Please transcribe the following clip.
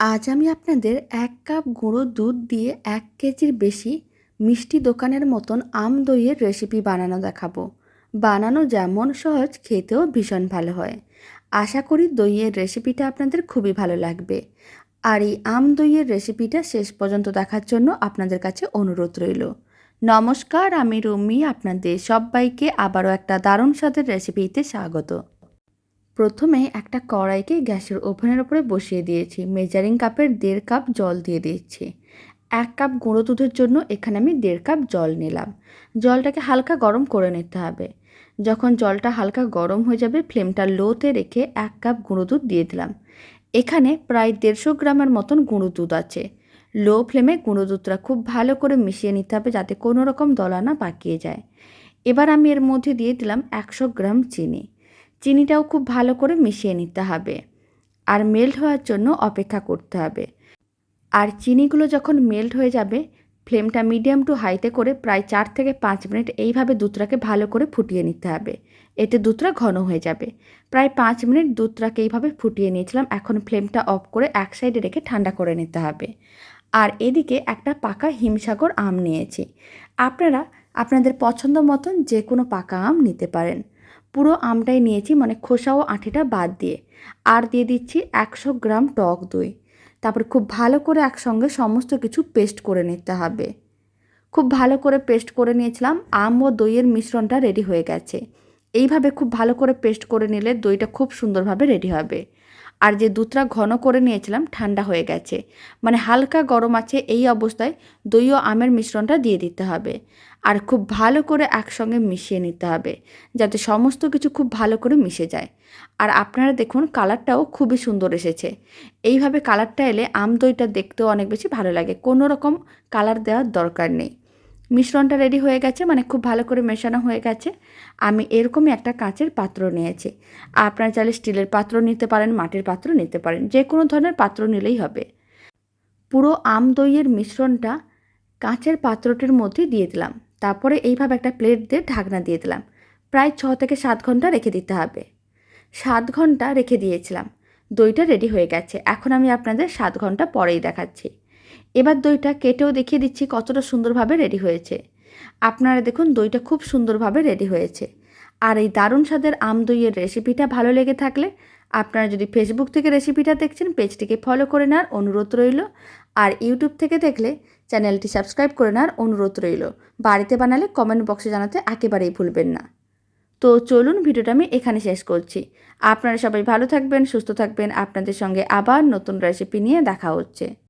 আজ আমি আপনাদের এক কাপ গুঁড়ো দুধ দিয়ে এক কেজির বেশি মিষ্টি দোকানের মতন আম দইয়ের রেসিপি বানানো দেখাবো। বানানো যেমন সহজ, খেতেও ভীষণ ভালো হয়। আশা করি দইয়ের রেসিপিটা আপনাদের খুবই ভালো লাগবে। আর এই আম দইয়ের রেসিপিটা শেষ পর্যন্ত দেখার জন্য আপনাদের কাছে অনুরোধ রইল। নমস্কার, আমি রুমি, আপনাদের সবাইকে আবারও একটা দারুণ স্বাদের রেসিপিতে স্বাগত। প্রথমে একটা কড়াইকে গ্যাসের ওভেনের উপরে বসিয়ে দিয়েছি। মেজারিং কাপের দেড় কাপ জল দিয়ে দিচ্ছি এক কাপ গুঁড়ো দুধের জন্য এখানে আমি দেড় কাপ জল নিলাম। জলটাকে হালকা গরম করে নিতে হবে। যখন জলটা হালকা গরম হয়ে যাবে, ফ্লেমটা লোতে রেখে এক কাপ গুঁড়ো দুধ দিয়ে দিলাম। এখানে প্রায় দেড়শো গ্রামের মতন গুঁড়ো দুধ আছে। লো ফ্লেমে গুঁড়ো দুধটা খুব ভালো করে মিশিয়ে নিতে হবে যাতে কোনো রকম দলা না পাকিয়ে যায়। এবার আমি এর মধ্যে দিয়ে দিলাম একশো গ্রাম চিনি। চিনিটাও খুব ভালো করে মিশিয়ে নিতে হবে আর মেল্ট হওয়ার জন্য অপেক্ষা করতে হবে। আর চিনিগুলো যখন মেল্ট হয়ে যাবে, ফ্লেমটা মিডিয়াম টু হাইতে করে প্রায় চার থেকে পাঁচ মিনিট এইভাবে দুধটাকে ভালো করে ফুটিয়ে নিতে হবে। এতে দুধটা ঘন হয়ে যাবে। প্রায় পাঁচ মিনিট দুধটাকে এইভাবে ফুটিয়ে নিয়েছিলাম, এখন ফ্লেমটা অফ করে এক সাইডে রেখে ঠান্ডা করে নিতে হবে। আর এদিকে একটা পাকা হিমসাগর আম নিয়েছি। আপনারা আপনাদের পছন্দ মতন যে কোনো পাকা আম নিতে পারেন। পুরো আমটাই নিয়েছি মানে খোসা ও আঁঠিটা বাদ দিয়ে। আর দিয়ে দিচ্ছি একশো গ্রাম টক দই। তারপর খুব ভালো করে একসঙ্গে সমস্ত কিছু পেস্ট করে নিতে হবে। খুব ভালো করে পেস্ট করে নিয়েছিলাম, আম ও দইয়ের মিশ্রণটা রেডি হয়ে গেছে। এইভাবে খুব ভালো করে পেস্ট করে নিলে দইটা খুব সুন্দরভাবে রেডি হবে। আর যে দুধটা ঘন করে নিয়েছিলাম, ঠান্ডা হয়ে গেছে। মানে হালকা গরম আছে এই অবস্থায় দই ও আমের মিশ্রণটা দিয়ে দিতে হবে। আর খুব ভালো করে একসঙ্গে মিশিয়ে নিতে হবে, যাতে সমস্ত কিছু খুব ভালো করে মিশে যায়। আর আপনারা দেখুন, কালারটাও খুবই সুন্দর এসেছে। এইভাবে কালারটা এলে আম দইটা দেখতেও অনেক বেশি ভালো লাগে। কোনো রকম কালার দেওয়ার দরকার নেই। মিশ্রণটা রেডি হয়ে গেছে মানে খুব ভালো করে মেশানো হয়ে গেছে। আমি এরকমই একটা কাঁচের পাত্র নিয়েছি। আপনারা চাইলে স্টিলের পাত্র নিতে পারেন, মাটির পাত্র নিতে পারেন, যে কোনো ধরনের পাত্র নিলেই হবে। পুরো আম দইয়ের মিশ্রণটা কাঁচের পাত্রটির মধ্যে দিয়ে দিলাম। তারপরে এইভাবে একটা প্লেট দিয়ে ঢাকনা দিয়ে দিলাম। প্রায় ছ থেকে সাত ঘণ্টা রেখে দিতে হবে। সাত ঘণ্টা রেখে দিয়েছিলাম। দইটা রেডি হয়ে গেছে। এখন আমি আপনাদের সাত ঘণ্টা পরেই দেখাচ্ছি। এবার দইটা কেটেও দেখিয়ে দিচ্ছি কতটা সুন্দরভাবে রেডি হয়েছে। আপনারা দেখুন দইটা খুব সুন্দরভাবে রেডি হয়েছে। আর এই দারুণ স্বাদের আম দইয়ের রেসিপিটা ভালো লেগে থাকলে আপনারা যদি ফেসবুক থেকে রেসিপিটা দেখছেন পেজটিকে ফলো করে নেওয়ার অনুরোধ রইল। আর ইউটিউব থেকে দেখলে চ্যানেলটি সাবস্ক্রাইব করে নেওয়ার অনুরোধ রইল। বাড়িতে বানালে কমেন্ট বক্সে জানাতে একেবারেই ভুলবেন না। তো চলুন ভিডিওটা আমি এখানে শেষ করছি। আপনারা সবাই ভালো থাকবেন, সুস্থ থাকবেন। আপনাদের সঙ্গে আবার নতুন রেসিপি নিয়ে দেখা হচ্ছে।